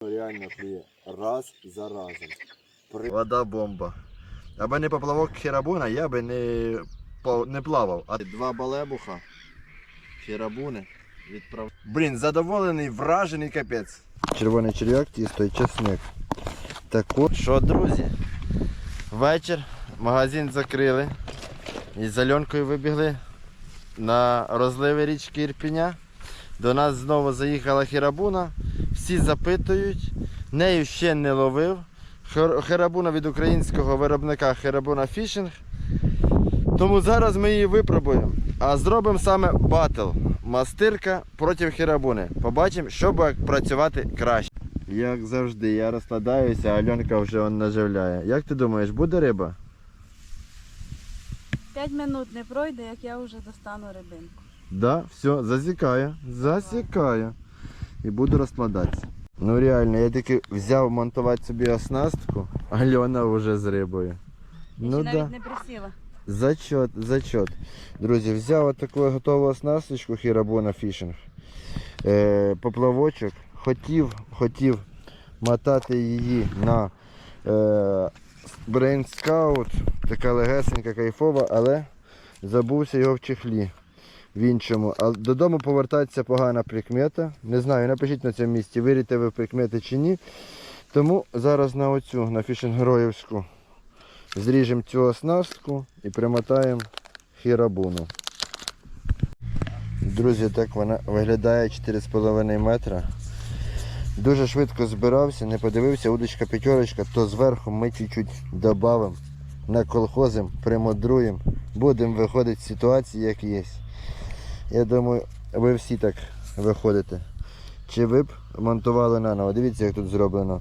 реально клює раз за разом. При... Вода бомба. Аби не поплавок херабуна, я би не, не плавав. А Два балебуха, херабуни відправ... Блін, задоволений, вражений капець. Червоний черв'як, тісто і чесник. Так от, що, друзі, вечір, магазин закрили. І з Альонкою вибігли на розливи річки Ірпіня. До нас знову заїхала херабуна. Всі запитують, нею ще не ловив. Хер- Херабуна від українського виробника Херабуна Фішинг. Тому зараз ми її випробуємо. А зробимо саме батл. Мастирка проти херабуни. Побачимо, що буде працювати краще. Як завжди, я розкладаюся, а Альонка вже он наживляє. Як ти думаєш, буде риба? П'ять минут не пройде, як я вже достану рибинку. Да, все, засікаю, засікаю. І буду розкладатися. Ну реально, я таки взяв монтувати собі оснастку, а Альона вже з рибою. Я Ну ще да. навіть не присіла. Зачет, зачет. Друзі, взяв таку готову оснасточку Хірабона Фішинг. Е, поплавочок. Хотів, хотів мотати її на е, Brain Scout. Така легесенька, кайфова, але забувся його в чехлі. В іншому. А додому повертатися погана прикмета. Не знаю, напишіть на цьому місці, вірите ви прикмети чи ні. Тому зараз на оцю, на фішингероївську Зріжемо цю оснастку і примотаємо хірабуну. Друзі, так вона виглядає 4,5 метра. Дуже швидко збирався, не подивився, удочка п'ятерочка, то зверху ми чуть-чуть додамо, наколхозимо, примодруємо, будемо виходити з ситуації, як є. Я думаю, ви всі так виходите. Чи ви б монтували наново? Дивіться, як тут зроблено.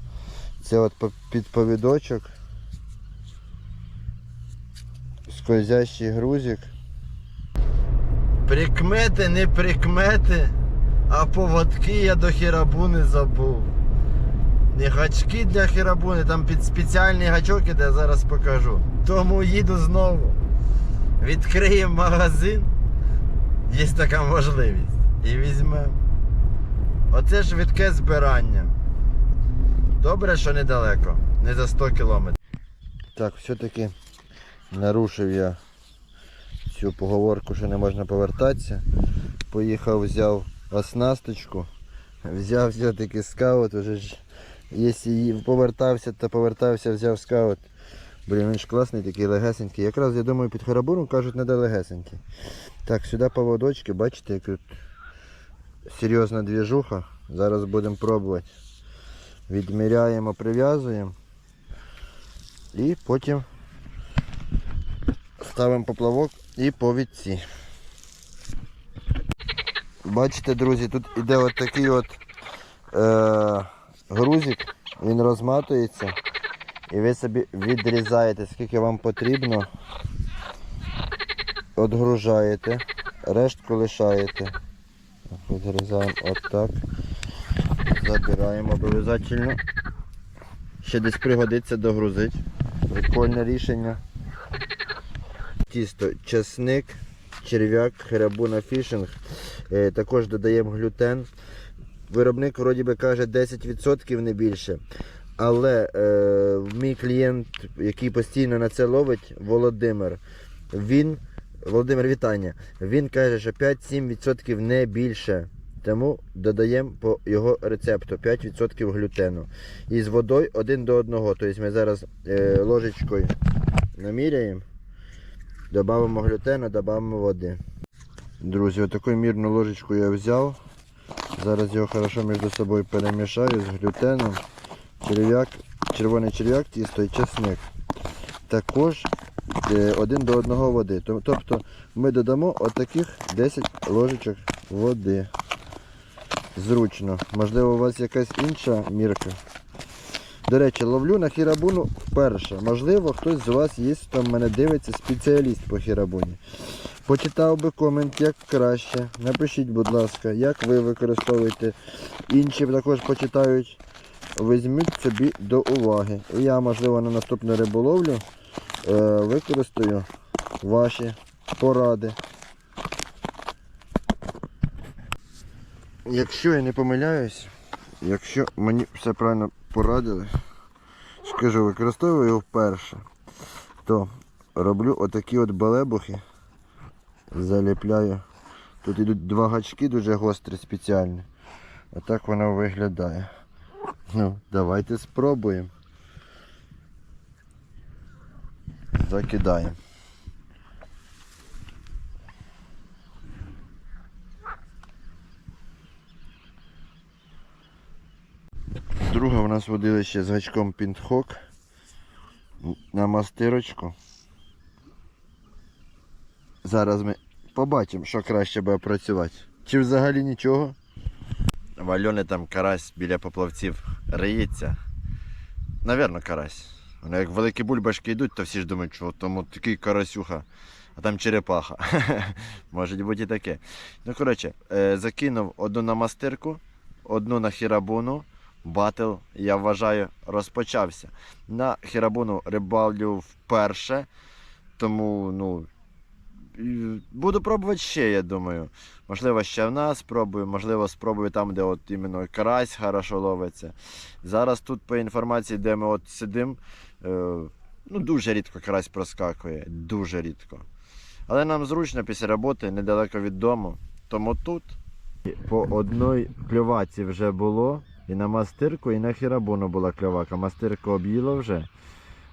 Це от по- під повідочок скользящий грузик. Прикмети, не прикмети, а поводки я до хірабуни забув. Не гачки для хірабуни, там під спеціальний гачок іде, зараз покажу. Тому їду знову. Відкриємо магазин. Є така можливість. І візьмемо. Оце ж швидке збирання. Добре, що недалеко, не за 100 кілометрів. Так, все-таки нарушив я цю поговорку, що не можна повертатися. Поїхав, взяв оснасточку, взяв все-таки скаут, уже ж, якщо повертався, то повертався, взяв скаут. Блін, він ж класний, такий легесенький. Якраз я думаю, під харабуром кажуть, не легесенький. Так, сюди поводочки, бачите, як тут серйозна двіжуха. Зараз будемо пробувати. Відміряємо, прив'язуємо. І потім ставимо поплавок і повідці. Бачите, друзі, тут іде от такий от е, грузик, він розматується і ви собі відрізаєте, скільки вам потрібно. Отгружаєте, рештку лишаєте. Відрізаємо отак. Забираємо обов'язково. Ще десь пригодиться догрузити. Прикольне рішення тісто, часник, черв'як, херабуна фішинг. Е, також додаємо глютен. Виробник вроді би каже 10% не більше. Але е, мій клієнт, який постійно на це ловить, Володимир, він, Володимир, вітання. Він каже, що 5-7% не більше. Тому додаємо по його рецепту 5% глютену. І з водою один до одного. Тобто ми зараз е, ложечкою наміряємо. Добавимо глютену, додамо води. Друзі, отаку мірну ложечку я взяв. Зараз його хорошо між собою перемішаю з глютеном, черв'як, червоний черв'як, тісто і чесник. Також е, один до одного води. Тобто ми додамо отаких 10 ложечок води. Зручно. Можливо, у вас якась інша мірка. До речі, ловлю на хірабуну вперше. Можливо, хтось з вас є, хто мене дивиться, спеціаліст по хірабуні. Почитав би комент, як краще. Напишіть, будь ласка, як ви використовуєте. Інші також почитають. Візьміть собі до уваги. І я, можливо, на наступну риболовлю е, використаю ваші поради. Якщо я не помиляюсь, якщо мені все правильно порадили, скажу, використовую його вперше, то роблю отакі от балебухи, заліпляю. Тут йдуть два гачки дуже гострі спеціальні. Отак воно виглядає. Ну, давайте спробуємо. Закидаємо. Друга в нас водилище з гачком пінтхок на мастирочку. Зараз ми побачимо, що краще буде працювати. Чи взагалі нічого. В там карась біля поплавців риється. Навірно, карась. Вони як великі бульбашки йдуть, то всі ж думають, що тому такий карасюха, а там черепаха. Може бути і таке. Ну, коротше, е, закинув одну на мастирку, одну на хірабуну. Батл, я вважаю, розпочався. На хірабуну рибалю вперше. Тому, ну. Буду пробувати ще, я думаю. Можливо, ще в нас спробую, можливо, спробую там, де от іменно карась хорошо ловиться. Зараз тут, по інформації, де ми от сидимо, е, ну, дуже рідко карась проскакує. Дуже рідко. Але нам зручно після роботи, недалеко від дому. Тому тут. По одній кльоваці вже було. І на мастирку, і на хірабуну була кльовака. Мастирку об'їло вже.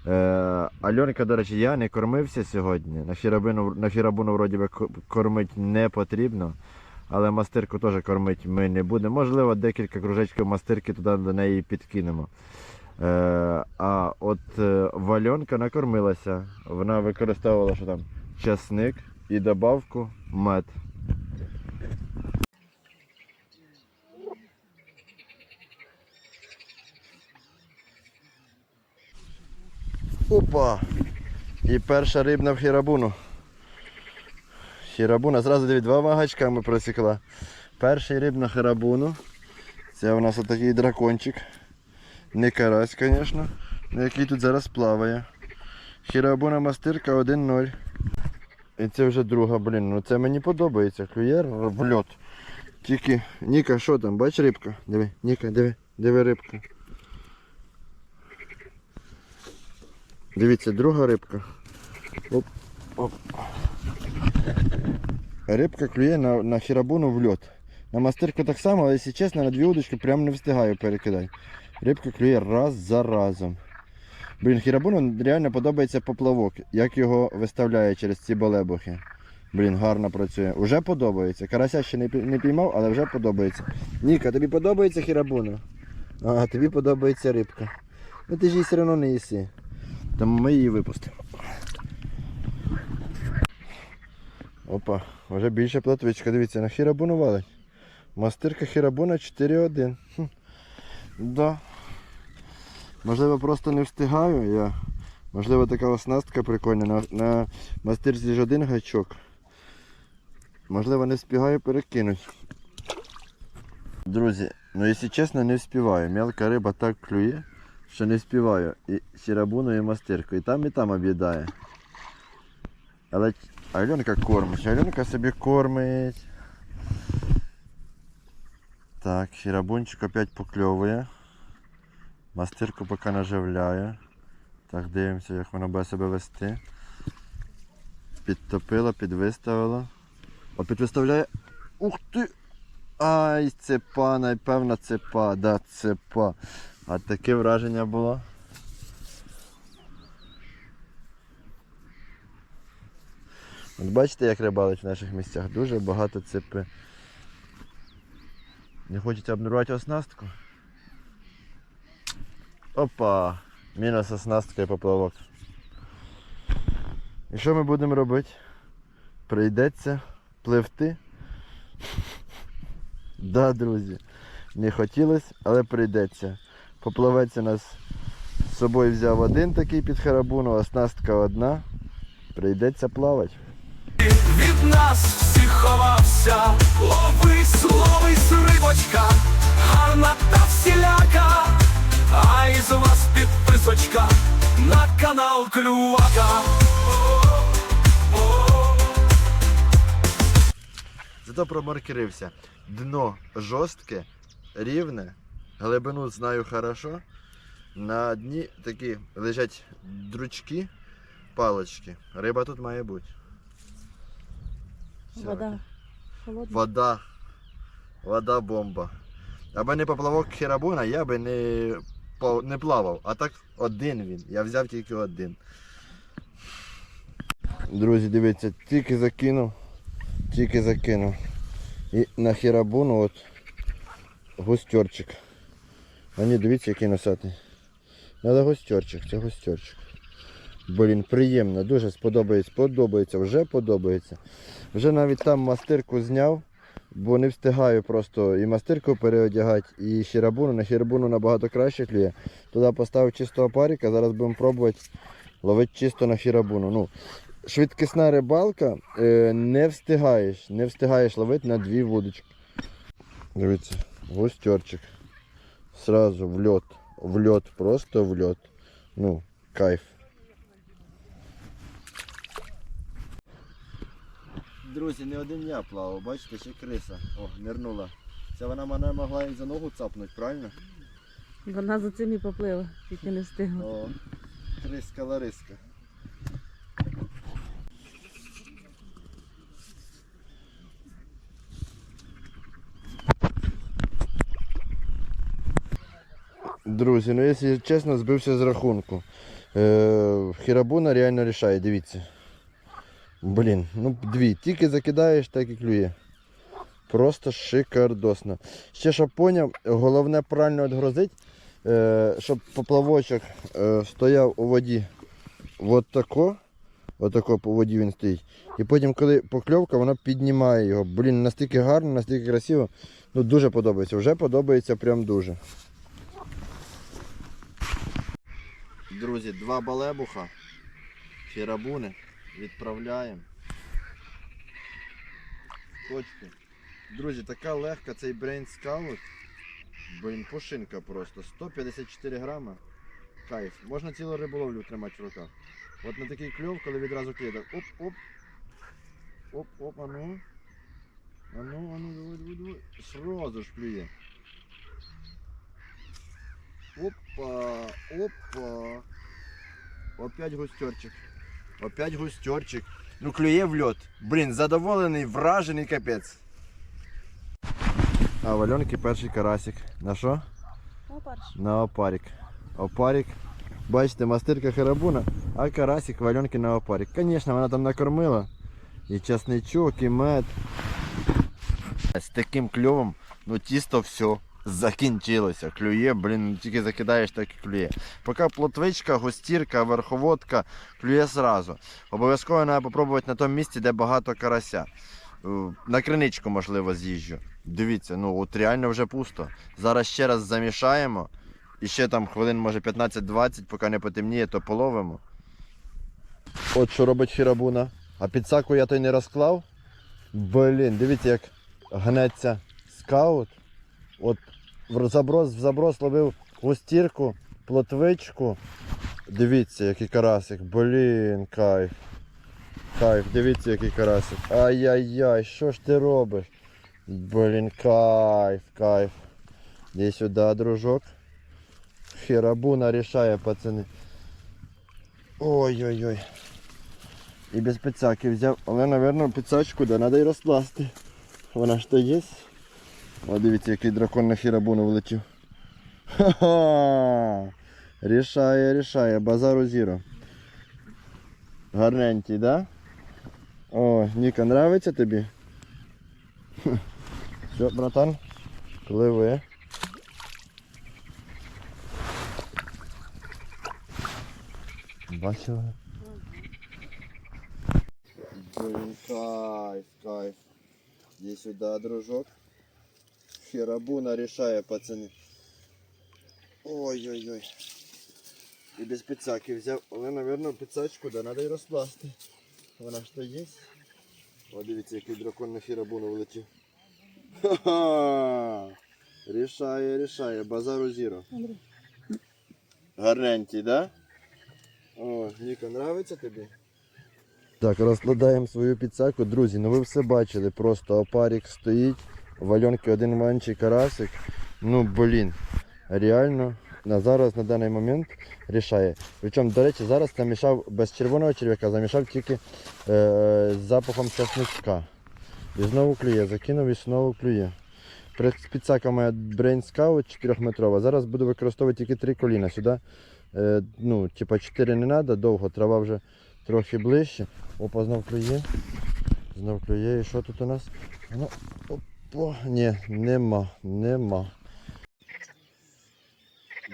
Е, Альонка, до речі, я не кормився сьогодні. На хірабуну, на хірабуну вроді би ко- кормити не потрібно. Але мастирку теж кормити ми не будемо. Можливо, декілька кружечків мастирки туди до неї підкинемо. Е, а от е, вальонка накормилася. Вона використовувала що там часник і добавку мед. Опа! І перша рибна в хірабуну. Хірабуна, зразу диві, два вагачка ми просікла. Перший риб на хірабуну. Це у нас отакий дракончик. Не карась, звісно, який тут зараз плаває. Хірабуна мастирка 1-0. І це вже друга, блін, ну це мені подобається. Клюєр в льот. Тільки, Ніка, що там, бач рибка? Диви, Ніка, диви, диви рибка. Дивіться, друга рибка. Оп, оп. Рибка клює на, на хірабуну в льот. На мастирку так само, але якщо чесно, на дві удочки прям не встигаю перекидати. Рибка клює раз за разом. Блін, хірабуну реально подобається поплавок, як його виставляє через ці балебухи. Блін, гарно працює. Уже подобається. Карася ще не, не піймав, але вже подобається. Ніка, тобі подобається хірабуна? А, тобі подобається рибка. Ну ти ж її все одно не їси. Тому ми її випустимо. Опа, вже більше платвичка. Дивіться, на хірабуну валить. Мастирка хірабуна 4-1. Хм. Да. Можливо, просто не встигаю я. Можливо, така оснастка прикольна. На, на мастирці ж один гачок. Можливо, не встигаю перекинути. Друзі, ну якщо чесно, не встигаю. Мелка риба так клює, що не встигаю. І сірабуну, і мастирку. І там, і там об'їдає. Але Альонка кормить. Альонка собі кормить. Так, хірабунчик опять покльовує. Мастирку поки наживляє. Так, дивимося, як вона буде себе вести. Підтопила, підвиставила. О, підвиставляє. Ух ти! Ай, цепа, напевно, цепа, да, цепа. А таке враження було. От бачите, як рибалить в наших місцях? Дуже багато цепи. Не хочеться обнарвати оснастку. Опа! Мінус оснастка і поплавок. І що ми будемо робити? Прийдеться пливти. Да, друзі. Не хотілося, але прийдеться. Поплавець у нас з собою взяв один такий під харабуну, оснастка одна. Прийдеться плавати. від нас всіх ховався, ловись, ловись, рибочка, гарна та всіляка, а із вас підписочка на канал Клювака. Зато промаркерився. Дно жорстке, рівне, Глибину знаю хорошо. На дні такі лежать дручки, палички. Риба тут має бути. Всяка. Вода холодна. Вода. Вода бомба. Аби не поплавок херабуна, я би не, не плавав. А так один він. Я взяв тільки один. Друзі, дивіться, тільки закинув, тільки закинув. І на херабуну от густерчик. А ні, дивіться, який носатий. Надо густерчик, це густерчик. Блін, приємно, дуже сподобається, подобається, вже подобається. Вже навіть там мастирку зняв, бо не встигаю просто і мастирку переодягати, і хірабуну. На хірабуну набагато краще клює. Туди поставив чистого паріка, зараз будемо пробувати ловити чисто на хірабуну. Ну, швидкісна рибалка, е, не встигаєш, не встигаєш ловити на дві вудочки. Дивіться, густерчик. Сразу в льот. В льот, просто в льот. Ну, кайф. Друзі, не один я плавав, бачите, ще криса. О, нирнула. Це вона мене могла і за ногу цапнути, правильно? Вона за цим і поплила, тільки не встигла. О, криска Друзі, ну якщо чесно, збився з рахунку. Е, хірабуна реально рішає, дивіться. Блін, ну дві. Тільки закидаєш, так і клює. Просто шикардосно. Ще щоб поняв, головне правильно відгрузити, е, щоб поплавочок е, стояв у воді от тако. Отако по воді він стоїть. І потім, коли покльовка, вона піднімає його. Блін, настільки гарно, настільки красиво. Ну дуже подобається. Вже подобається прям дуже. Друзі, два балебуха, фірабуни. Відправляємо. Точки. Друзі, така легка цей Brain Scout. Блін, пушинка просто. 154 грама. Кайф. Можна цілу риболовлю тримати в руках. От на такий кльов, коли відразу кидав. Оп, оп. Оп, оп, а ну. А ну, а ну, давай, давай, давай. Сразу ж клює. Опа, опа. Опять густерчик. Опять густерчик. Ну клює в льот. Блін, задоволений, вражений капець. А в Альонки перший карасик. На що? Ну, перше. На опарик. Опарик. Бачите, мастирка харабуна, а карасик в Альонки на опарик. Звісно, вона там накормила. І часничок, і мед. З таким кльовом, ну тісто все. Закінчилося. Клює, блін, тільки закидаєш, так і клює. Поки плотвичка, густірка, верховодка, клює сразу. Обов'язково треба спробувати на тому місці, де багато карася. Е, На криничку, можливо, з'їжджу. Дивіться, ну от реально вже пусто. Зараз ще раз замішаємо. І ще там хвилин, може 15-20, поки не потемніє, то половимо. От що робить хірабуна. А підсаку я той не розклав. Блін, дивіться, як гнеться скаут. От в заброс, в заброс ловив густірку, плотвичку. Дивіться, який карасик. Блін, кайф. Кайф, дивіться, який карасик. Ай-яй-яй, що ж ти робиш? Блін, кайф, кайф. Іди сюди, дружок. Херабуна рішає, пацани. Ой-ой-ой. І без пицаки взяв, але, мабуть, пицачку, да, треба й розкласти. Вона ж то є. О, дивіться, який дракон на хірабуну влетів. Ха-ха! Рішає, рішає, базару зіро. Гарненький, да? О, Ніка, нравиться тобі? Все, братан, пливи. Бачили? Блин, кайф, кайф. Иди сюда, дружок. Херабуна решає, пацани. Ой-ой-ой. І без пицаки взяв. Але, мабуть, пицачку, да, треба й розкласти. Вона ж то є. О, дивіться, який дракон на хірабуну влетів. Ха-ха! Рішає, рішає, базару зіро. Гарненький, да? О, Ніка, нравиться тобі? Так, розкладаємо свою підсаку. Друзі, ну ви все бачили, просто опарик стоїть, в один менший карасик. Ну блін. реально на зараз, на даний момент рішає. Причому, до речі, зараз намішав без червоного черв'яка, замішав тільки е, з запахом часничка. І знову клює, закинув і знову клює. Підсака моя Brain Scout 4-метрова. Зараз буду використовувати тільки три коліна. Сюди е, ну, типа 4 не треба, довго, трава вже трохи ближче. Опа, знов клює. Знов клює. І що тут у нас? Ну, опа, ні, нема, нема.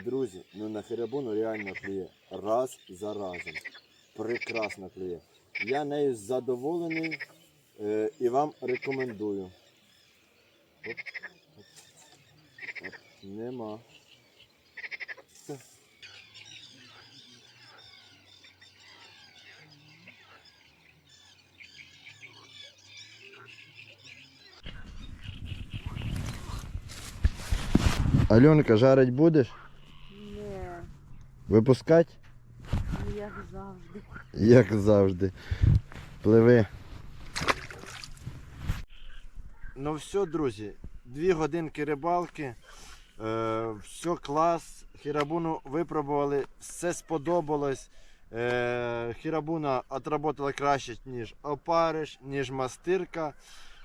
Друзі, ну на херебуну реально клює. Раз за разом. Прекрасно клює. Я нею задоволений е, і вам рекомендую. Оп, оп, оп. Нема. Альонка, жарить будеш? Не, Випускати? як завжди. Як завжди. Пливи. Ну все, друзі. Дві годинки рибалки. Е, все клас. Хірабуну випробували, все сподобалось. Е, хірабуна отработала краще, ніж опариш, ніж мастирка.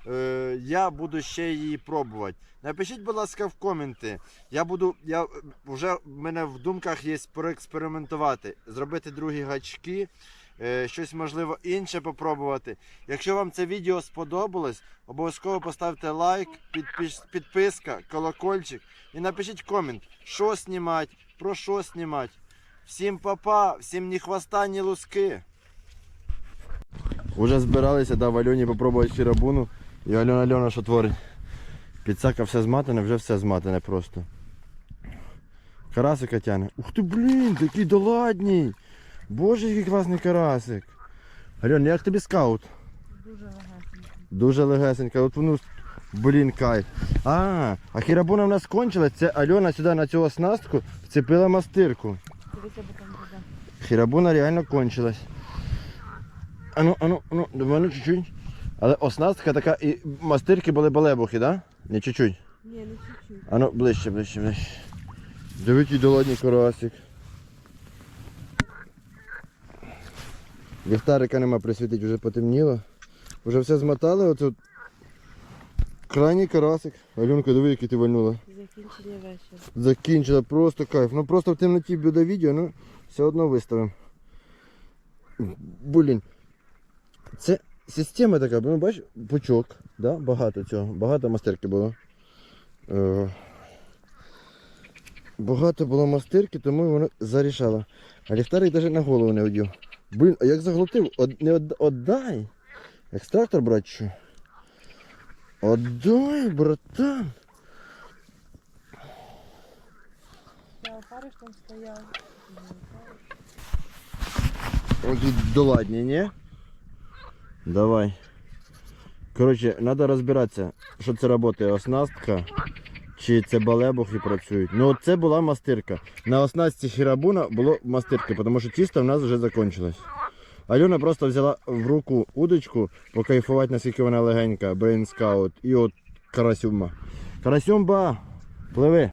Е, я буду ще її пробувати. Напишіть, будь ласка, в коменти. Я буду, я вже в мене в думках є проекспериментувати, зробити другі гачки, е, щось можливо інше попробувати. Якщо вам це відео сподобалось, обов'язково поставте лайк, підпис- підписка, колокольчик і напишіть комент, що знімати, про що знімати. Всім папа, всім ні хвоста, ні луски. Уже збиралися, дав Альоні попробувати хірабуну. І Альона Альона що творить? Підсака все зматане, вже все зматане просто. Карасика тяне. Ух ти, блін, такий доладній. Боже, який класний карасик. Альон, як тобі скаут? Дуже легесенько. Дуже легесенька. От воно, блін, кайф. А, а хірабуна в нас кончилась. Це Альона сюди на цю оснастку вцепила мастирку. Хірабуна реально кончилась. Ану, ану, ану, до мене чуть-чуть. Але оснастка така і мастирки були балебухи, так? Да? Не чуть-чуть. Ні, не чуть-чуть. Ану, ближче, ближче, ближче. Дивись, який карасик. Ліхтарика нема присвітить, вже потемніло. Вже все змотали, оце крайній карасик. Альонка, диви, який ти вальнула. Закінчення вечора. Закінчила, просто кайф. Ну просто в темноті буде відео, ну все одно виставимо. Блін. Це система така, ну бачиш, пучок, да? багато цього, багато мастерки було. Е, багато було мастерки, тому воно зарішало. А ліхтарик навіть на голову не одів. Блін, а як заглотив? Од, не од, отдай. Екстрактор, брат, що? Отдай, братан. Опариш там стояв. Ой, доладні, ні? Давай. Коротше, треба розбиратися, що це працює, оснастка чи це балебухи працюють. Ну це була мастирка. На оснастці хірабуна було мастирки, тому що чисто в нас вже закінчилось. Альона просто взяла в руку удочку, покайфувати, наскільки вона легенька, Scout, і от карасюмба. Карасюмба, пливи.